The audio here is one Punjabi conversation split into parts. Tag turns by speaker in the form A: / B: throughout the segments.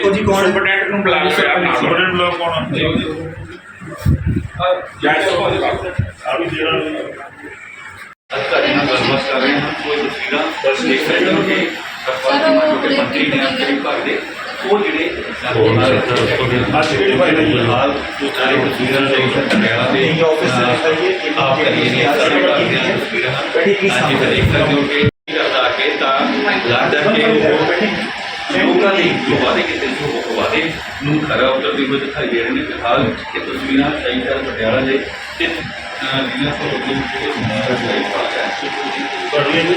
A: ਉਹ ਜੀ ਕੌਣ
B: ਸੁਪਰਡੈਂਟ ਨੂੰ ਬੁਲਾ ਲਿਆ ਨਾਲ
C: ਸੁਪਰਡੈਂਟ ਲੋਕ ਕੌਣ
B: ਜੀ ਜੈ ਸਾਹਿਬ
C: ਆ ਵੀ ਜਿਹੜਾ
B: ਅਧਿਕਾਰੀ ਨਾਲ ਗੱਲਬਾਤ ਕਰ ਰਹੇ ਹਾਂ ਕੋਈ ਤਸਵੀਰਾਂ ਬਸ ਦੇਖ ਰਹੇ ਹੋ ਕਿ ਸਰਕਾਰ ਦੇ ਮੰਤਰੀ ਨੇ ਆਪਣੇ ਵਿਭਾਗ ਦੇ ਉਹ ਜਿਹੜੇ
C: ਅੱਜ ਕਿਹੜੀ ਭਾਈ ਦਾ ਜੀ
B: ਹਾਲ ਜੋ ਸਾਰੇ ਤਸਵੀਰਾਂ ਦੇ ਪਟਿਆਲਾ ਦੇ
A: ਇਹ ਆਫਿਸ ਦੇ ਦਿਖਾਈਏ ਕਿ
B: ਆਪ ਕਰੀਏ ਨੇ ਸਾਰੇ ਵਿਭਾਗ ਦੀਆਂ ਤਸਵੀਰਾਂ
A: ਬੈਠੀ ਕੀ
B: ਅੱਜ ਦੇਖ ਸਕਦੇ ਹੋ ਕਿ ਕਰਦਾ ਕਿ ਤਾਂ ਲੱਗਦਾ ਕਿ ਉਹ ਲੋਕਾਂ ਲਈ ਜੋ ਵਾਅਦੇ ਕੀਤੇ ਸੀ ਉਹ ਵਾਅਦੇ ਨੂੰ ਖਰਾ ਉਤਰਦੇ ਹੋਏ ਦਿਖਾਈ ਦੇ ਰਹੇ ਨੇ ਫਿਲਹਾਲ ਇਹ ਤਸਵੀਰਾਂ ਸਹੀ ਕਰ ਪਟਿਆਲਾ ਦੇ ਤੇ ਜ਼ਿਲ੍ਹਾ ਸੋਚ ਦੇ ਜਿਹੜੇ ਸਮਾਜ ਦਾ ਇਤਿਹਾਸ ਹੈ
C: ਤੁਹਾਡੀ ਜੀ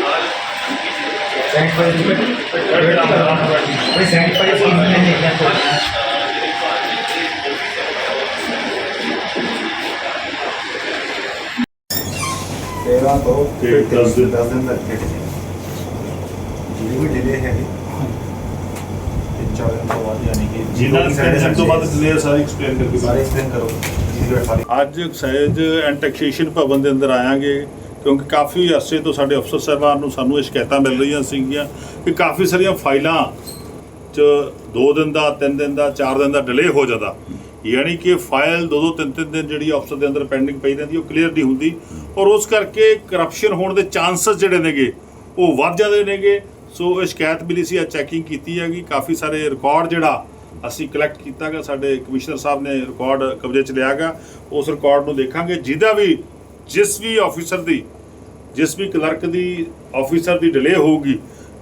A: ਸੈਂਟ ਪਰ
C: ਤੁਹਾਡੇ ਨਾਮ ਦਾ ਨਾਮ ਤੁਹਾਡੀ
A: ਭਾਈ ਸੈਂਟ ਪਰ ਕੀ ਨਹੀਂ ਹੈ ਕੋਈ ਤੇਰਾ ਤੋਂ
C: ਤੇ ਦਸ ਦਿਨ।
A: 10 ਦਿਨ ਤੱਕ ਜਿਹੜੀ ਵੀ ਡਿਲੇ ਹੈਗੀ ਤਿੰਨ ਚਾਰ ਦਿਨ ਤੋਂ ਬਾਅਦ ਯਾਨੀ ਕਿ
C: ਜਿਨ੍ਹਾਂ ਨੇ ਸਭ ਤੋਂ ਵੱਧ ਡਿਲੇ ਸਾਰੀ ਐਕਸਪਲੇਨ ਕਰਕੇ
A: ਸਾਰੇ ਐਕਸਪਲੇਨ ਕਰੋ ਜੀ ਸਾਰੀ
C: ਅੱਜ ਐਕਸਾਈਜ਼ ਐਂਡ ਟੈਕਸੇਸ਼ਨ ਭਵਨ ਦੇ ਅੰਦਰ ਆਵਾਂਗੇ ਕਿਉਂਕਿ ਕਾਫੀ ਅਰਸੇ ਤੋਂ ਸਾਡੇ ਅਫਸਰ ਸਾਹਿਬਾਨ ਨੂੰ ਸਾਨੂੰ ਇਹ ਸ਼ਿਕਾਇਤਾਂ ਮਿਲ ਰਹੀਆਂ ਸੀਗੀਆਂ ਕਿ ਕਾਫੀ ਸਾਰੀਆਂ ਫਾਈਲਾਂ 'ਚ 2 ਦਿਨ ਦਾ 3 ਦਿਨ ਦਾ 4 ਦਿਨ ਦਾ ਡਿਲੇ ਹੋ ਜਾਂਦਾ। ਯਾਨੀ ਕਿ ਫਾਈਲ 2 2 3 3 ਦਿਨ ਜਿਹੜੀ ਅਫਸਰ ਦੇ ਅੰਦਰ ਪੈਂਡਿੰਗ ਪਈ ਰਹਿੰਦੀ ਉਹ ਕਲੀਅਰ ਨਹੀਂ ਹੁੰਦੀ। ਔਰ ਉਸ ਕਰਕੇ ਕਰਪਸ਼ਨ ਹੋਣ ਦੇ ਚਾਂਸਸ ਜਿਹੜੇ ਨੇਗੇ ਉਹ ਵੱਧ ਜਾਂਦੇ ਨੇਗੇ। ਸੋ ਇਹ ਸ਼ਿਕਾਇਤ ਮਿਲੀ ਸੀ ਆ ਚੈਕਿੰਗ ਕੀਤੀ ਹੈਗੀ। ਕਾਫੀ ਸਾਰੇ ਰਿਕਾਰਡ ਜਿਹੜਾ ਅਸੀਂ ਕਲੈਕਟ ਕੀਤਾਗਾ ਸਾਡੇ ਕਮਿਸ਼ਨਰ ਸਾਹਿਬ ਨੇ ਰਿਕਾਰਡ ਕਬਜ਼ੇ 'ਚ ਲਿਆਗਾ ਉਸ ਰਿਕਾਰਡ ਨੂੰ ਦੇਖਾਂਗੇ। ਜਿਹਦਾ ਵੀ ਜਿਸ ਵੀ ਆਫੀਸਰ ਦੀ ਜਿਸ ਵੀ ਕਲਰਕ ਦੀ ਆਫੀਸਰ ਦੀ ਡਿਲੇ ਹੋਊਗੀ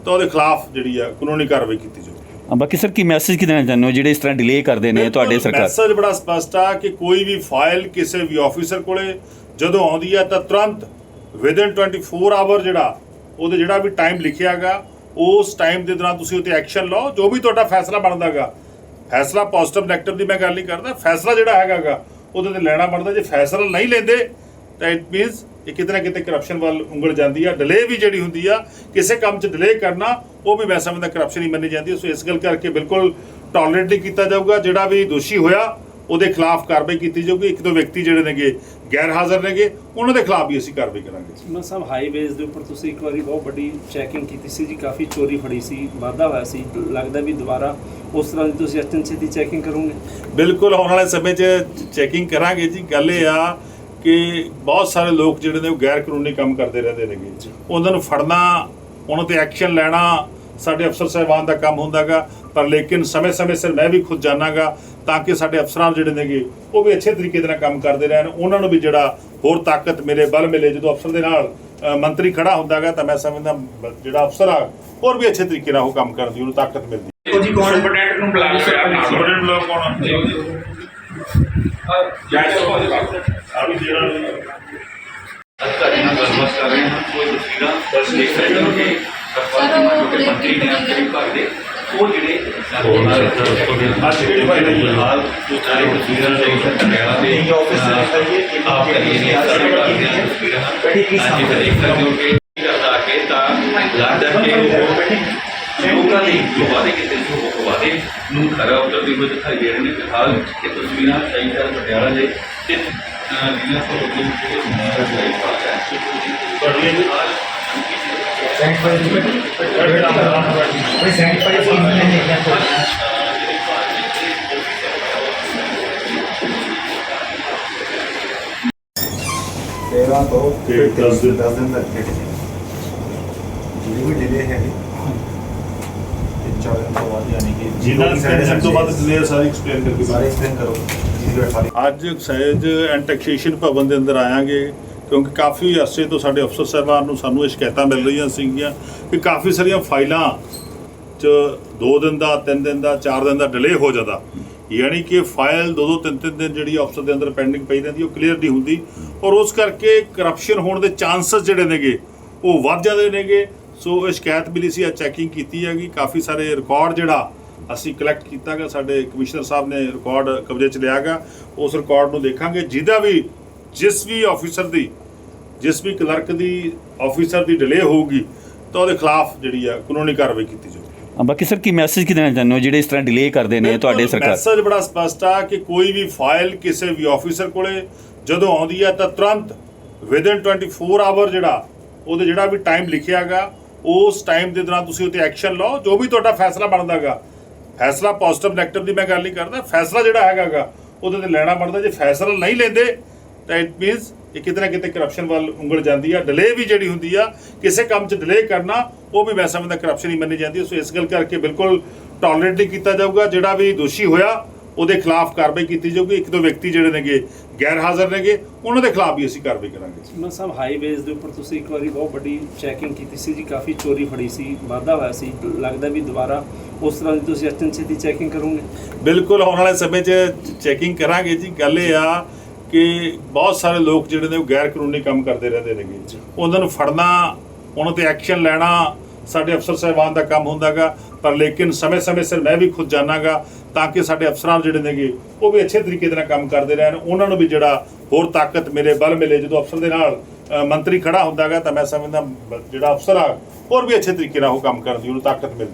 C: ਤਾਂ ਉਹਦੇ ਖਿਲਾਫ ਜਿਹੜੀ ਆ ਕਾਨੂੰਨੀ ਕਾਰਵਾਈ ਕੀਤੀ ਜਾਊਗੀ।
D: ਬਾਕੀ ਸਰ ਕੀ ਮੈਸੇਜ ਕੀ ਦੇਣਾ ਚਾਹੁੰਦੇ ਹੋ? ਜਿਹੜੇ ਇਸ ਤਰ੍ਹਾਂ ਡਿਲੇ ਕਰਦੇ ਨੇ ਤੁਹਾਡੇ ਸਰਕਾਰ?
C: ਮੈਸੇਜ ਬੜਾ ਸਪਸ਼ਟ ਆ ਕਿ ਕੋਈ ਵੀ ਫਾਈਲ ਕਿਸੇ ਵੀ ਆਫੀਸਰ ਕੋਲੇ ਜਦੋਂ ਆਉਂਦੀ ਹੈ ਤਾਂ ਤੁਰੰਤ ਵਿਦਿਨ 24 ਆਵਰ ਜਿਹੜਾ ਉਹਦੇ ਜਿਹੜਾ ਵੀ ਟਾਈਮ ਲਿਖਿਆਗਾ ਉਸ ਟਾਈਮ ਦੇ ਦੌਰਾਨ ਤੁਸੀਂ ਉੱਤੇ ਐਕਸ਼ਨ ਲਓ, ਜੋ ਵੀ ਤੁਹਾਡਾ ਫੈਸਲਾ ਬਣਦਾਗਾ। ਫੈਸਲਾ ਪੋਜ਼ਿਟਿਵ ਨੈਗੇਟਿਵ ਦੀ ਮੈਂ ਗੱਲ ਨਹੀਂ ਕਰਦਾ, ਫੈਸਲਾ ਜਿਹੜਾ ਹੈਗਾਗਾ, ਉਹਦੇ ਤੇ ਲੈਣਾ ਬਣਦਾ। ਜੇ ਫੈਸਲਾ ਨਹੀਂ ਲੈਂਦੇ, ਤਾਂ ਇਟ ਮੀਨਸ ਇਹ ਕਿਤੇ ਨਾ ਕਿਤੇ ਕਰਪਸ਼ਨ ਵੱਲ ਉਂਗਲ ਜਾਂਦੀ ਆ ਡਿਲੇ ਵੀ ਜਿਹੜੀ ਹੁੰਦੀ ਆ, ਕਿਸੇ ਕੰਮ 'ਚ ਡਿਲੇ ਕਰਨਾ, ਉਹ ਵੀ ਮੈਂ ਸਮਝਦਾ ਕਰਪਸ਼ਨ ਹੀ ਮੰਨੀ ਜਾਂਦੀ ਸੋ ਇਸ ਗੱਲ ਕਰਕੇ ਬਿਲਕੁਲ ਟੋਲਰੇਟ ਨਹੀਂ ਕੀਤਾ ਜਾਊਗਾ। ਜਿਹੜਾ ਵੀ ਦੋਸ਼ੀ ਹੋਇਆ ਉਹਦੇ ਖਿਲਾਫ ਕਾਰਵਾਈ ਕੀਤੀ ਜਾਊਗੀ। ਇੱਕ ਦੋ ਵਿਅਕਤੀ ਜਿਹੜੇ ਨੇਗੇ ਗੈਰ ਹਾਜ਼ਰ ਨੇਗੇ ਉਹਨਾਂ ਦੇ ਖਿਲਾਫ ਵੀ ਅਸੀਂ ਕਾਰਵਾਈ ਕਰਾਂਗੇ।
E: ਮੈਂ ਸਾਹਿਬ ਹਾਈਵੇਜ਼ ਦੇ ਉੱਪਰ ਤੁਸੀਂ ਇੱਕ ਵਾਰੀ ਬਹੁਤ ਵੱਡੀ ਚੈਕਿੰਗ ਕੀਤੀ ਸੀ ਜੀ ਕਾਫੀ ਚੋਰੀ ਫੜੀ ਸੀ ਵਾਧਾ ਹੋਇਆ ਸੀ। ਲੱਗਦਾ ਵੀ ਦੁਬਾਰਾ ਉਸ ਤਰ੍ਹਾਂ ਦੀ ਤੁਸੀਂ ਅਚਨਚੇਤ ਦੀ ਚੈਕਿੰਗ ਕਰੋਗੇ?
C: ਬਿਲਕੁਲ ਆਉਣ ਵਾਲੇ ਸਮੇਂ 'ਚ ਚੈਕਿੰਗ ਕਰਾਂਗੇ ਜੀ। ਗੱਲ ਇਹ ਆ ਕਿ ਬਹੁਤ ਸਾਰੇ ਲੋਕ ਜਿਹੜੇ ਨੇ ਉਹ ਗੈਰ ਕਾਨੂੰਨੀ ਕੰਮ ਕਰਦੇ ਰਹਿੰਦੇ ਨੇਗੇ। ਉਹਨਾਂ ਨੂੰ ਫੜਨਾ ਉਹਨਾਂ ਤੇ ਐਕਸ਼ਨ ਲੈਣਾ ਸਾਡੇ ਅਫਸਰ ਸਾਹਿਬਾਨ ਦਾ ਕੰਮ ਹੁੰਦਾਗਾ। ਪਰ ਲੇਕਿਨ ਸਮੇਂ-ਸਮੇਂ ਸਿਰ ਮੈਂ ਵੀ ਖੁਦ ਜਾਣਾਗਾ ਤਾਂ ਕਿ ਸਾਡੇ ਅਫਸਰਾਂ ਜਿਹੜੇ ਨੇਗੇ ਉਹ ਵੀ ਅੱਛੇ ਤਰੀਕੇ ਦੇ ਨਾਲ ਕੰਮ ਕਰਦੇ ਰਹਿਣ। ਉਹਨਾਂ ਨੂੰ ਵੀ ਜਿਹੜਾ ਹੋਰ ਤਾਕਤ ਮਿਲੇ ਬਲ ਮਿਲੇ। ਜਦੋਂ ਅਫਸਰ ਦੇ ਨਾਲ ਮੰਤਰੀ ਖੜਾ ਹੁੰਦਾਗਾ ਤਾਂ ਮੈਂ ਸਮਝਦਾ ਜਿਹੜਾ ਅਫਸਰ ਆ ਹੋਰ ਵੀ ਅੱਛੇ ਤਰੀਕੇ ਨਾਲ ਉਹ ਕੰਮ ਕਰਨ ਦੀ ਉਹਨੂੰ ਤਾਕਤ ਮਿਲਦੀ
A: ਉਹ ਜੀ ਕੌਣ
B: ਸੁਪਰਡੈਂਟ ਨੂੰ ਬੁਲਾ ਲਿਆ ਨਾਲ
C: ਸੁਪਰਡੈਂਟ ਲੋਕ ਕੌਣ
B: ਜੀ ਜੈ।
C: ਆ ਵੀ ਜਿਹੜਾ
B: ਅਧਿਕਾਰੀ ਨਾਲ ਗੱਲਬਾਤ ਕਰ ਰਹੇ ਹਾਂ। ਕੋਈ ਤਸਵੀਰਾਂ? ਬਸ ਦੇਖ ਰਹੇ ਹੋ ਕਿ ਦੇ ਮੰਤਰੀ ਨੇ ਆਪਣੇ ਵਿਭਾਗ ਦੇ ਉਹ ਜਿਹੜੇ
C: ਅੱਜ ਕਿਹੜੀ ਭਾਈ ਦਾ ਜੀ
B: ਹਾਲ ਜੋ ਸਾਰੇ ਤਸਵੀਰਾਂ ਦੇ ਪਟਿਆਲਾ ਦੇ
A: ਇਹ ਆਫਿਸ ਦੇ ਦਿਖਾਈਏ ਕਿ
B: ਆਪ ਕਰੀਏ ਨੇ ਸਾਰੇ ਵਿਭਾਗ ਦੀਆਂ ਤਸਵੀਰਾਂ
A: ਬੈਠੀ ਕੀ
B: ਅੱਜ ਦੇਖ ਸਕਦੇ ਹੋ ਕਿ ਕਰਦਾ ਕਿ ਤਾਂ ਲੱਗਦਾ ਕਿ ਉਹ ਲੋਕਾਂ ਲਈ ਜੋ ਵਾਅਦੇ ਕੀਤੇ ਸੀ ਉਹ ਵਾਅਦੇ ਨੂੰ ਖਰਾ ਉਤਰਦੇ ਹੋਏ ਦਿਖਾਈ ਦੇ ਰਹੇ ਨੇ ਫਿਲਹਾਲ ਇਹ ਤਸਵੀਰਾਂ ਸਹੀ ਕਰ ਪਟਿਆਲਾ ਦੇ ਤੇ ਜ਼ਿਲ੍ਹਾ ਸੋਚ ਦੇ ਜਿਹੜੇ ਸਮਾਜ ਦਾ ਇਤਿਹਾਸ ਹੈ
C: ਤੁਹਾਡੀ ਜੀ
A: ਤੇਰਾ ਤੋਂ
C: ਤੇ ਦਸ ਦਿਨ।
A: 10 ਦਿਨ ਤੱਕ ਜਿਹੜੀ ਵੀ ਡਿਲੇ ਹੈਗੀ ਤਿੰਨ ਚਾਰ ਦਿਨ ਤੋਂ ਬਾਅਦ ਯਾਨੀ ਕਿ
C: ਜਿਨ੍ਹਾਂ ਨੇ ਤੋਂ ਵੱਧ ਡਿਲੇ ਸਾਰੀ ਐਕਸਪਲੇਨ ਕਰਕੇ
A: ਸਾਰੇ ਐਕਸਪਲੇਨ ਕਰੋ
C: ਅੱਜ ਐਕਸਾਈਜ਼ ਐਂਡ ਟੈਕਸੇਸ਼ਨ ਭਵਨ ਦੇ ਅੰਦਰ ਆਵਾਂਗੇ ਕਿਉਂਕਿ ਕਾਫੀ ਅਰਸੇ ਤੋਂ ਸਾਡੇ ਅਫਸਰ ਸਾਹਿਬਾਨ ਨੂੰ ਸਾਨੂੰ ਇਹ ਸ਼ਿਕਾਇਤਾਂ ਮਿਲ ਰਹੀਆਂ ਸੀਗੀਆਂ ਕਿ ਕਾਫੀ ਸਾਰੀਆਂ ਫਾਈਲਾਂ 'ਚ 2 ਦਿਨ ਦਾ 3 ਦਿਨ ਦਾ 4 ਦਿਨ ਦਾ ਡਿਲੇ ਹੋ ਜਾਂਦਾ। ਯਾਨੀ ਕਿ ਫਾਈਲ 2 2 3 3 ਦਿਨ ਜਿਹੜੀ ਅਫਸਰ ਦੇ ਅੰਦਰ ਪੈਂਡਿੰਗ ਪਈ ਰਹਿੰਦੀ, ਉਹ ਕਲੀਅਰ ਨਹੀਂ ਹੁੰਦੀ। ਔਰ ਉਸ ਕਰਕੇ ਕਰਪਸ਼ਨ ਹੋਣ ਦੇ ਚਾਂਸਸ ਜਿਹੜੇ ਨੇਗੇ, ਉਹ ਵੱਧ ਜਾਂਦੇ ਨੇਗੇ। ਸੋ ਇਹ ਸ਼ਿਕਾਇਤ ਮਿਲੀ ਸੀ ਆ ਚੈਕਿੰਗ ਕੀਤੀ ਹੈਗੀ। ਕਾਫੀ ਸਾਰੇ ਰਿਕਾਰਡ ਜਿਹੜਾ ਅਸੀਂ ਕਲੈਕਟ ਕੀਤਾਗਾ ਸਾਡੇ ਕਮਿਸ਼ਨਰ ਸਾਹਿਬ ਨੇ ਰਿਕਾਰਡ ਕਬਜ਼ੇ 'ਚ ਲਿਆਗਾ ਉਸ ਰਿਕਾਰਡ ਨੂੰ ਦੇਖਾਂਗੇ। ਜਿਹਦਾ ਵੀ, ਜਿਸ ਵੀ ਆਫੀਸਰ ਦੀ ਜਿਸ ਵੀ ਕਲਰਕ ਦੀ ਆਫੀਸਰ ਦੀ ਡਿਲੇ ਹੋਊਗੀ ਤਾਂ ਉਹਦੇ ਖਿਲਾਫ ਜਿਹੜੀ ਆ ਕਾਨੂੰਨੀ ਕਾਰਵਾਈ ਕੀਤੀ ਜਾਊਗੀ।
D: ਬਾਕੀ ਸਰ ਕੀ ਮੈਸੇਜ ਕੀ ਦੇਣਾ ਚਾਹੁੰਦੇ ਹੋ? ਜਿਹੜੇ ਇਸ ਤਰ੍ਹਾਂ ਡਿਲੇ ਕਰਦੇ ਨੇ ਤੁਹਾਡੇ ਸਰਕਾਰ?
C: ਮੈਸੇਜ ਬੜਾ ਸਪਸ਼ਟ ਆ ਕਿ ਕੋਈ ਵੀ ਫਾਈਲ ਕਿਸੇ ਵੀ ਆਫੀਸਰ ਕੋਲੇ ਜਦੋਂ ਆਉਂਦੀ ਹੈ ਤਾਂ ਤੁਰੰਤ ਵਿਦਿਨ 24 ਆਵਰ ਜਿਹੜਾ ਉਹਦੇ ਜਿਹੜਾ ਵੀ ਟਾਈਮ ਲਿਖਿਆਗਾ ਉਸ ਟਾਈਮ ਦੇ ਦੌਰਾਨ ਤੁਸੀਂ ਉੱਤੇ ਐਕਸ਼ਨ ਲਓ ਜੋ ਵੀ ਤੁਹਾਡਾ ਫੈਸਲਾ ਬਣਦਾਗਾ। ਫੈਸਲਾ ਪੋਜ਼ਿਟਿਵ ਨੈਗੇਟਿਵ ਦੀ ਮੈਂ ਗੱਲ ਨਹੀਂ ਕਰਦਾ ਫੈਸਲਾ ਜਿਹੜਾ ਹੈਗਾਗਾ ਉਹਦੇ ਤੇ ਲੈਣਾ ਬਣਦਾ। ਜੇ ਫੈਸਲਾ ਨਹੀਂ ਲੈਂਦੇ ਤਾਂ ਇਟ ਮੀਨਸ ਇਹ ਕਿਤੇ ਨਾ ਕਿਤੇ ਕਰਪਸ਼ਨ ਵੱਲ ਉਂਗਲ ਜਾਂਦੀ ਆ ਡਿਲੇ ਵੀ ਜਿਹੜੀ ਹੁੰਦੀ ਆ ਕਿਸੇ ਕੰਮ 'ਚ ਡਿਲੇ ਕਰਨਾ ਉਹ ਵੀ ਮੈਂ ਸਮਝਦਾ ਕਰਪਸ਼ਨ ਹੀ ਮੰਨੀ ਜਾਂਦੀ ਹੈ। ਸੋ ਇਸ ਗੱਲ ਕਰਕੇ ਬਿਲਕੁਲ ਟੋਲਰੇਟ ਨਹੀਂ ਕੀਤਾ ਜਾਊਗਾ। ਜਿਹੜਾ ਵੀ ਦੋਸ਼ੀ ਹੋਇਆ ਉਹਦੇ ਖਿਲਾਫ ਕਾਰਵਾਈ ਕੀਤੀ ਜਾਊਗੀ। ਇੱਕ ਦੋ ਵਿਅਕਤੀ ਜਿਹੜੇ ਨੇਗੇ ਗੈਰ ਹਾਜ਼ਰ ਨੇਗੇ ਉਹਨਾਂ ਦੇ ਖਿਲਾਫ ਵੀ ਅਸੀਂ ਕਾਰਵਾਈ ਕਰਾਂਗੇ।
E: ਚੀਮਾ ਸਾਹਿਬ ਹਾਈਵੇਜ਼ ਦੇ ਉੱਪਰ ਤੁਸੀਂ ਇੱਕ ਵਾਰੀ ਬਹੁਤ ਵੱਡੀ ਚੈਕਿੰਗ ਕੀਤੀ ਸੀ ਜੀ। ਕਾਫੀ ਚੋਰੀ ਫੜੀ ਸੀ ਵਾਧਾ ਹੋਇਆ ਸੀ। ਲੱਗਦਾ ਵੀ ਦੁਬਾਰਾ ਉਸ ਤਰ੍ਹਾਂ ਦੀ ਤੁਸੀਂ ਅਚਨਚੇਤੀ ਦੀ ਚੈਕਿੰਗ ਕਰੋਗੇ?
C: ਬਿਲਕੁਲ ਆਉਣ ਵਾਲੇ ਸਮੇਂ 'ਚ ਚੈਕਿੰਗ ਕਰਾਂਗੇ ਜੀ। ਗੱਲ ਇਹ ਆ ਕਿ ਬਹੁਤ ਸਾਰੇ ਲੋਕ ਜਿਹੜੇ ਨੇ ਉਹ ਗੈਰ ਕਾਨੂੰਨੀ ਕੰਮ ਕਰਦੇ ਰਹਿੰਦੇ ਨੇਗੇ। ਉਹਨਾਂ ਨੂੰ ਫੜਨਾ ਉਹਨਾਂ ਤੇ ਐਕਸ਼ਨ ਲੈਣਾ ਸਾਡੇ ਅਫਸਰ ਸਾਹਿਬਾਨ ਦਾ ਕੰਮ ਹੁੰਦਾਗਾ ਪਰ ਲੇਕਿਨ ਸਮੇਂ-ਸਮੇਂ ਸਿਰ ਮੈਂ ਵੀ ਖੁਦ ਜਾਣਾਗਾ ਤਾਂ ਕਿ ਸਾਡੇ ਅਫਸਰਾਂ ਜਿਹੜੇ ਨੇਗੇ ਉਹ ਵੀ ਅੱਛੇ ਤਰੀਕੇ ਦੇ ਨਾਲ ਕੰਮ ਕਰਦੇ ਰਹਿਣ। ਉਹਨਾਂ ਨੂੰ ਵੀ ਜਿਹੜਾ ਹੋਰ ਤਾਕਤ ਮਿਲੇ ਬਲ ਮਿਲੇ ਜਦੋਂ ਅਫਸਰ ਦੇ ਨਾਲ ਮੰਤਰੀ ਖੜਾ ਹੁੰਦਾਗਾ ਤਾਂ ਮੈਂ ਸਮਝਦਾ ਜਿਹੜਾ ਅਫਸਰ ਆ ਹੋਰ ਵੀ ਅੱਛੇ ਤਰੀਕੇ ਨਾਲ ਉਹ ਕੰਮ ਕਰਨ ਦੀ ਉਹਨੂੰ ਤਾਕਤ ਮਿਲਦੀ।